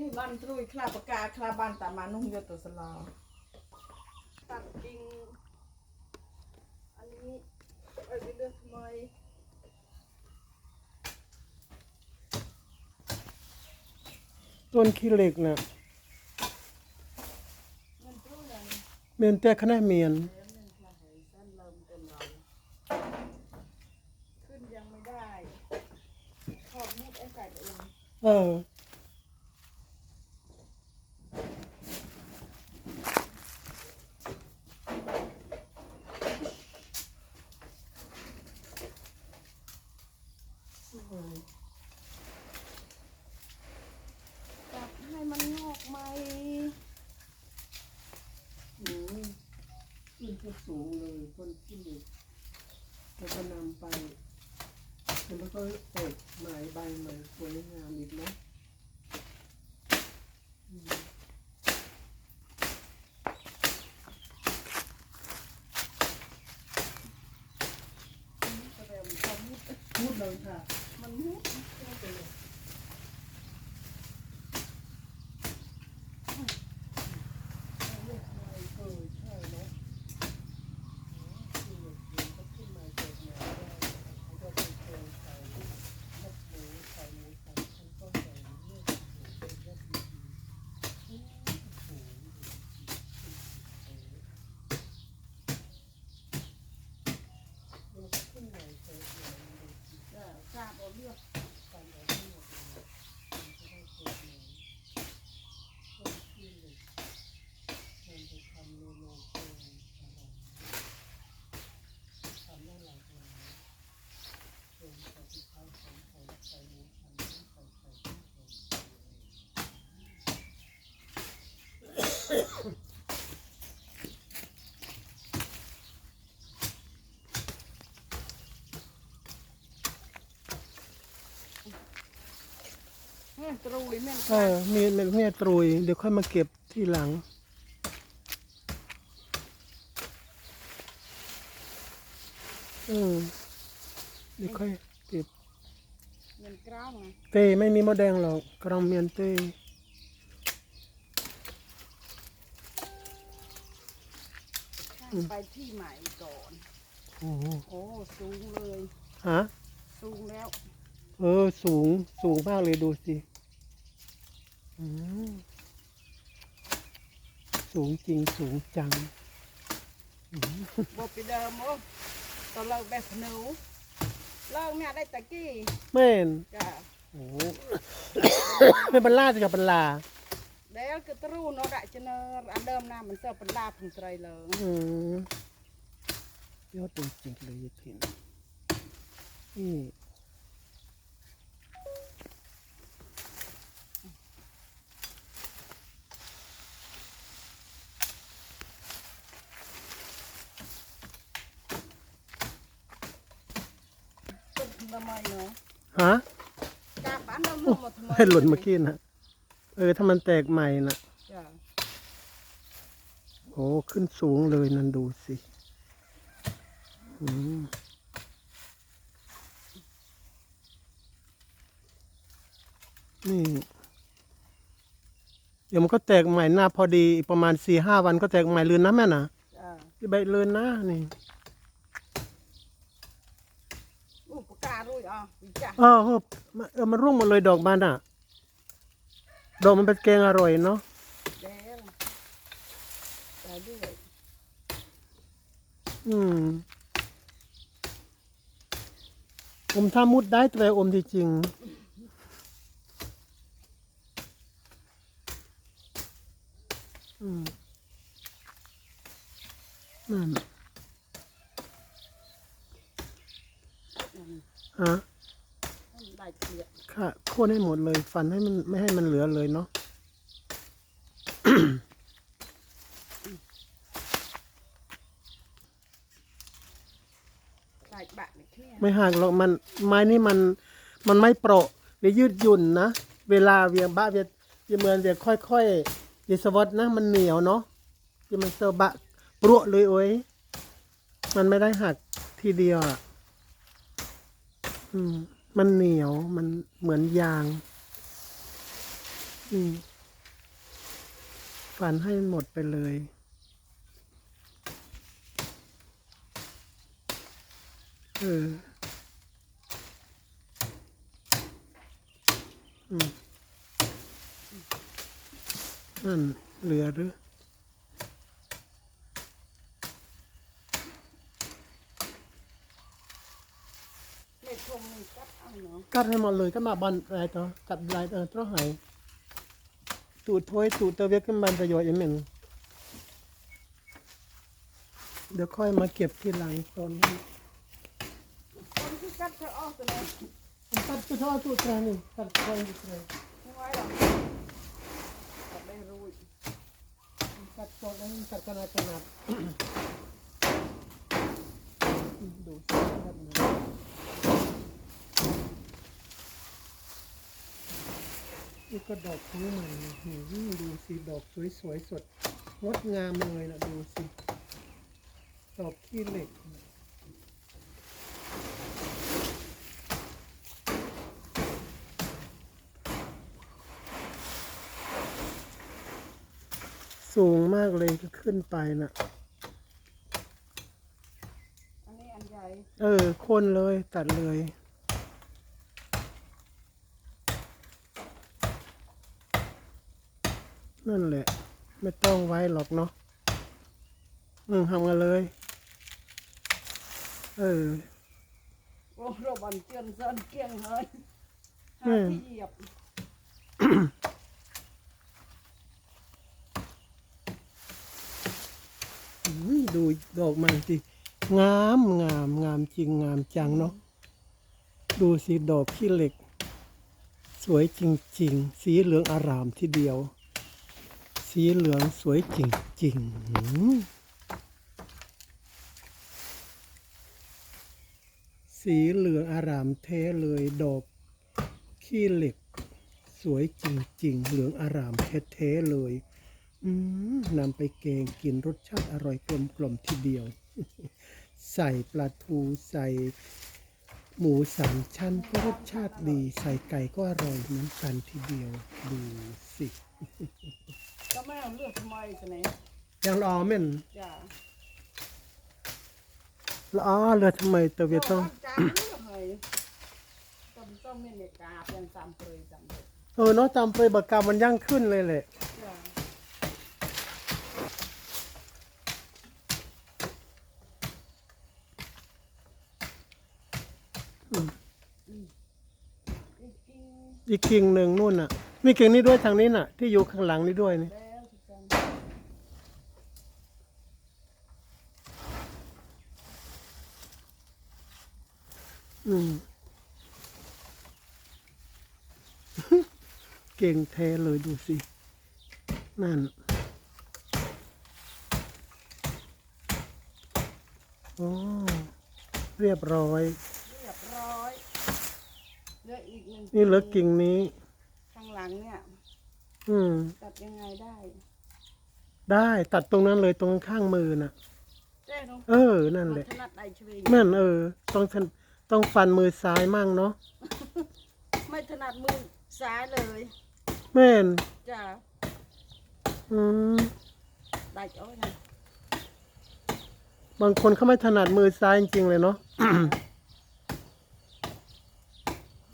นี่บ้านตรุยคลาปากกาคลาบ้านตามานุ่งยศตัวสลาตัดกิ่งอันนี้เอ้ยเลือกทำไมต้นขี้เหล็กน่ะมันตรุยอย่างเมียนแต่คณะเมียนเดี๋ยวมันคลาหายสั้นเริ่มเต็มเราขึ้นยังไม่ได้ขอบมุดไอ้ไก่เองเออ ตัดให้มันงอกไหม อืมขึ้นที่สูงเลยต้นขี้เหล็กแล้วก็นำไปแล้วก็เปิด ใหม่ใบใหม่สวยงามอีกนะอืม แสดงว่าเขามุด พูดเลยค่ะ มันมุด เออใช่เนาะขี้เหล็กมันก็ขึ้นมาเกิดใหม่ได้แล้วก็ไปเจอใส่ลูกหมูใส่หมูใส่ข้าวต้มใส่เลือดหมูเป็นเลือดดีๆอืมโอ้โห มันก็ขึ้นใหม่เจอใหม่มันดูสิ จ้ะทราบเอาเลือก การเอาที่หมดเลยมันจะได้เกิดใหม่ต้นที่เหล็กมันจะทำเมนูเป็นอะไรทำได้หลายอย่างเป็นใส่ที่ข้าวใส่ไข่ใส่หมูใส่น้ำใส่ไข่ใส่ไข่ใส่อะไร เฮ้ย ตรุยแม่นเออมีเม็ดเมียตรุยเดี๋ยวค่อยมาเก็บที่หลังอืมเดี๋ยวค่อยเก็บเงินกล้าวไงเต้ไม่มีมดแดงหรอกกรองเมียนเต้ไปที่ใหม่ก่อน โอ้โหโอ้สูงเลย ฮะ สูงแล้ว เออ สูงสูงมากเลยดูสิอืม สูงจริงสูงจังบไปเดิมโอ้ตอนเลิกแบบหนูเลิกเนี่ยได้ตะกี้แม่นจ้ะโอ้โหไม่บรรลาจะกับบรรลาแล้วก็ตรูเนาะดะจะเนออันเดิมน้ามันเสิร์ฟเป็นลาบถึงไตรเลยอืมยอดจริงๆเลยยายพินนี่ ต้นทำไมเนาะ ฮะกาบอันเดิมหมดทำไมให้หล่นเมื่อกี้นะเออถ้ามันแตกใหม่นะจ้ะโอ้ขึ้นสูงเลยนั่นดูสิอืมนี่เดี๋ยวมันก็แตกใหม่หน้าพอดีอีกประมาณสี่ห้าวันก็แตกใหม่ลืนนะแม่นะจ้ะที่ใบลืนนะนี่ อู้ปากกาด้วยอะวิจ้ะเออเออมันเออมันร่วงหมดเลยดอกมันอะ ดอกมันเป็นแกงอร่อยเนาะแดงใส่ด้วยอืมอมถ้ามุดได้แต่อมจริงๆอืมนั่น อืม ฮะ ให้มันได้เกลียด ค่ะโค่นให้หมดเลย ฟันให้มันไม่ให้มันเหลือเลยเนาะใส่บะในแค่ไม่หักหรอกมันไม้นี่มันมันไม่เปราะเดี๋ยวยืดหยุ่นนะเวลาเวียงบ้าเวียเวียเหมือนจะค่อยๆดิสวอตนะมันเหนียวเนาะที่มันเซอร์บะปรวเลยโอ้ยมันไม่ได้หักทีเดียวอะอืม มันเหนียวมันเหมือนยางนี่ฝันให้หมดไปเลย เอออืมนั่นเหลือหรือ เลขทงนี่กัดเอาเนาะ กัดให้หมดเลยก็มาบันอะไรต่อกัดลายเออตรหายตูดถ้วยตูดเตะเวียกขึ้นบันประโยชน์อย่างหนึ่งเดี๋ยวค่อยมาเก็บทีหลังตอนนี้กัดเธออกตัวนี้กัดกระท้อตูดแทนนี่กัดคอยแทนไม่ไหวหรอกกัดได้รู้กัดกดแล้วกัดขนาดขนาดดูสิครับ นะนี่ก็ดอกทั้งใหม่เลยนี่ดูสิดอกสวยๆสดงดงามเลยนะดูสิ ดอกขี้เหล็กนะสูงมากเลยก็ขึ้นไปนะอันนี้อันใหญ่ เออโคนเลยตัดเลย นั่นแหละ ไม่ต้องไว้หรอกเนาะอืมทำกันเลย เออ โอ้เราบันเจียนเซินเกี้ยงเฮ้ยอืหามที่เหยียบอืมดูดอกมันสิงามงามงามจริงงามจังเนาะดูสิดอกขี้เหล็ก สวยจริง ๆ สีเหลืองอารามทีเดียว สีเหลืองสวยจริงๆ สีเหลืองอารามแท้เลยดอกขี้เหล็ก สวยจริงๆ เหลืองอารามแท้ๆเลยนำไปแกงกินรสชาติอร่อยกลมกลมทีเดียว ใส่ปลาทูใส่หมูสามชั้นก็รสชาติดี ใส่ไก่ก็อร่อยเหมือนกันทีเดียว ดูสิ ก็ไม่เอาเลือกทำไมกันเนี่ยยังรอเม่นจ้าละอ้อเรือทำไมตะเวียต้องจานเลือกเลยต้มต้มเนี่ยเนี่ยกาเป็นตามเปรยตามเปรยเออเนาะจำไปบักกามันย่างขึ้นเลยแหละจ้าอืมอีกกินอีกกิ่งหนึ่งนู่นน่ะ มีกิ่งนี้ด้วยทางนี้น่ะ ที่อยู่ข้างหลังนี้ด้วยนี่แล้วทุกคน อืมเก่งแท้เลยดูสิ นั่น โอ้ เรียบร้อย เรียบร้อย เหลืออีกหนึ่งนี่เหลือกิ่งนี้ ข้างหลังเนี่ย อืม ตัดยังไงได้ ได้ตัดตรงนั้นเลยตรงข้างมือน่ะ เจ้เนาะเออ นั่นมัแหนละ ถนัดใดชเวงแม่นเออ ต้องทัน ต้องฟันมือซ้ายมั่งเนาะไม่ถนัดมือซ้ายเลยแม่นจ้าอืมได้จ้อยนะบางคนเขาไม่ถนัดมือซ้ายจริงๆเลยเนาะ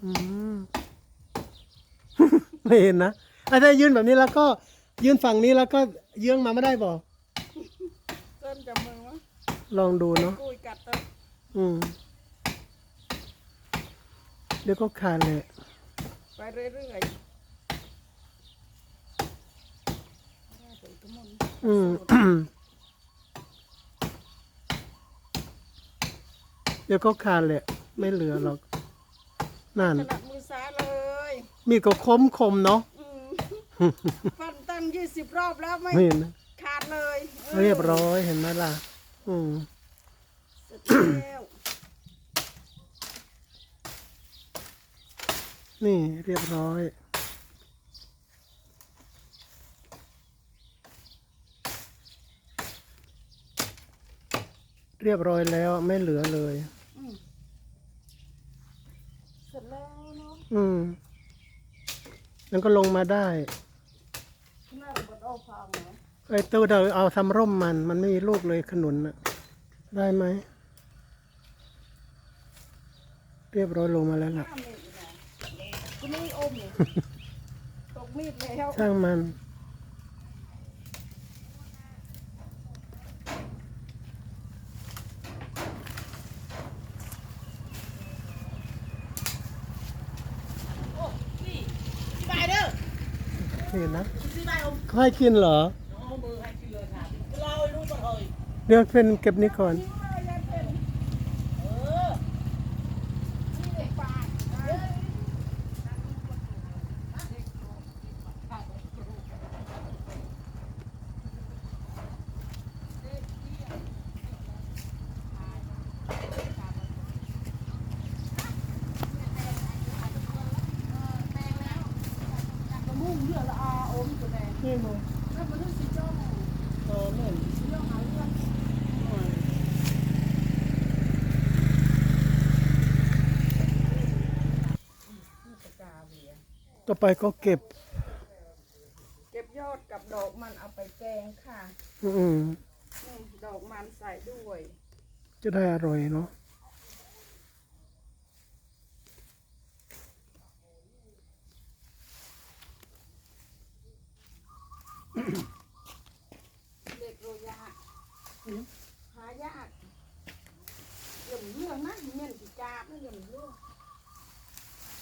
อืม ไม่เห็นนะอะถ้ายื่นแบบนี้แล้วก็ยื่นฝั่งนี้แล้วก็เยื้องมาไม่ได้บอกเส้นจะมือวะลองดูเนาะกุยกัดตัวอืม เดี๋ยวก็ขาดเลย ไปเรื่อยๆได้ตัวทุกมนอืมเดี๋ยวก็ขาดแหละไม่เหลือหรอก นั่น ถนัดมือซ้ายเลยมีดก็คมคมๆเนาะอืมฟันตั้งยี่สิบรอบแล้วไม่ไม่เห็นนะขาดเลยออเรียบร้อยเห็นไหมล่ะ อืม เสร็จแล้ว นี่เรียบร้อย เรียบร้อยแล้วไม่เหลือเลยอืมเสร็จแล้วเนาะอืมมันก็ลงมาได้น่าจะบดเอาพังเหรอไอ้ตัวเราเอาทำร่มมัน มันไม่มีลูกเลยขนุนน่ะได้ไหม เรียบร้อยลงมาแล้วล่ะ ห้าเมตร อยู่นะกูนี่อมนี่ตกมีดแล้วช่างมันโอ้นี่สิบายเด้อนี่นะสิบายอมเขาให้กินเหรอ เอามือให้กินเลยค่ะเราให้รู้ตัวเอ้ยเดี๋ยวเป็นเก็บนี้ก่อนนี่ว่ายังเป็นเออนี่เด็กปากเอ้ย กระมุ่งเลือดละอาอมตัวแดง นี่มึง แล้วมันรู้สึกจ้อง เออแม่น เรื่องหาเรื่องปากกาเบีย ต่อ ไปก็เก็บ เก็บยอดกับดอกมันเอาไปแกงค่ะอืมนี่ดอกมันใส่ด้วยจะได้อร่อยเนาะเด็กโรยาหายากเหลื่อมเรื่องนะเม่นสีกาบนะเหลื่อมเรื่อง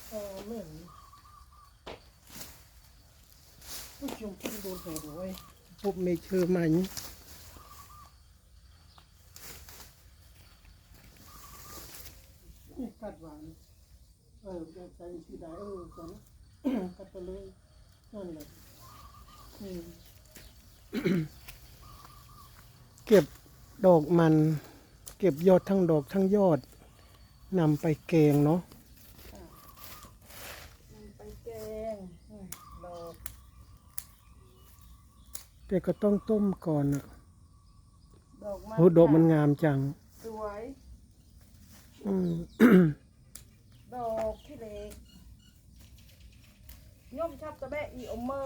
เออแม่นผู้ชมพิ่งโดน หัวไว้ปุ๊บไม่เชื่อมันนี่กัดหวานเออจะใส่สีได้เออก่อนนะกัดไปเลยนั่นแหละอืมเก็บดอกมัน เก็บยอดทั้งดอกทั้งยอดนำไปแกงเนาะ นำไปแกงนี่ดอก แต่ก็ต้องต้มก่อนอะดอกมันโอ้ดอกมันงามจัง สวย อืม ดอกขี้เหล็กย่อมชับตะแบะอีอมเมอ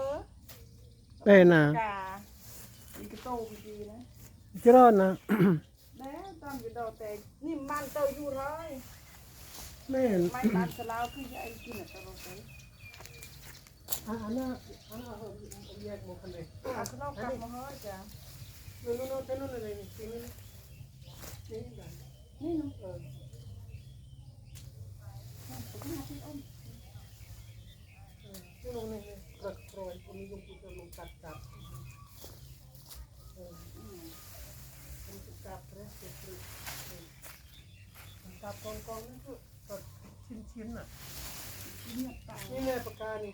ได้นะกาอีกระโตกดีนะจะรอดนะแล้วตอนอยู่ดอกแต่นี่มันเตยอยู่เลยแม่นไม่ตัดสลาวคือจะไอ้กินอะตลอดเลยอ่าอันน่ะอันน่ะเอาแยกหมดกันเลย อาสลาวกลับมาเฮ้ยจ้ะนู่นนู่นนู่นนู่นเลยนี่นี่นี่นี่นี่นี่น้องเออผมมาที่อ้อมนี่ลงนี่นี่กระโรยตรงนี้ลงปุ๊บลงกัดกัดเออมันจะกัดเรสเตอร์กัดกองกองนั่นคือกัดชิ้นชิ้นๆอะเงียบไปนี่แม่ปากกานี่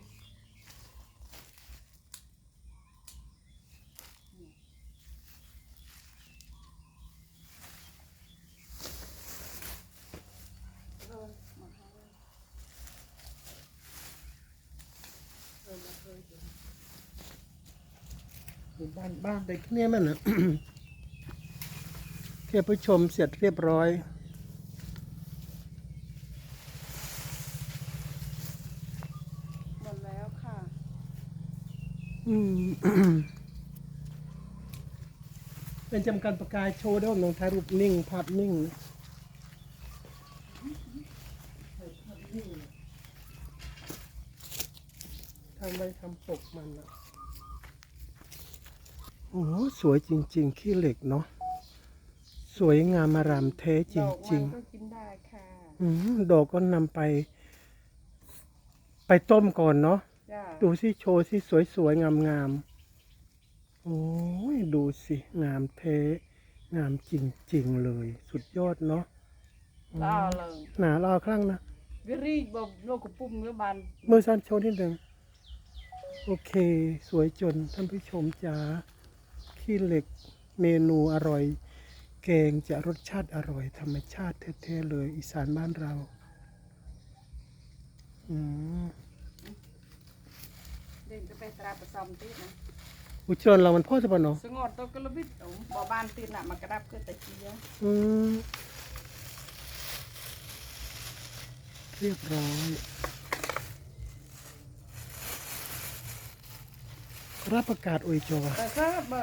เออมาเฮ้ย เออมาเคยเห็นอยู่ บ้านบ้านเด็กเนี่ยมันอะเทียบผู้ชมเสร็จเรียบร้อย หมดแล้วค่ะ อืม เป็นจำการประกายโชว์ด้วยลงถ่ายรูปนิ่งภาพนิ่งนะทำไมทำปกมันอะ โอ้โหสวยจริง ๆ ขี้เหล็กเนาะสวยงามอารามแท้จดอกริมังนก็กินได้ค่ะๆอืมดอกก็นำไป ไปต้มก่อนเนาะจ้าดูสิโชว์สิสวยๆ งามๆ โอ้ย ดูสิ งามเทงามจริงๆ เลย สุดยอดเนาะลาเลยหนาลาวครั้งนะ วิรีบบโลกกระปุ่มเนื้อบานมือสั้นโชว์นิดหนึ่งโอเค สวยจนท่านผู้ชมจ๋า ขี้เหล็กเมนูอร่อย แกงจะรสชาติอร่อย ธรรมชาติแท้ๆเลย อีสานบ้านเราอืมเด่นจะไปตราประซอมติดนะอุจจนเรามันพ่อจะปะเนาะสงอดตัวกระบิดเอาบ่บ้านติดน่ะมากระดับก็แต่เกียอืมเรียบร้อยรับประกาศอุยโจวะแต่ถ้าเบอ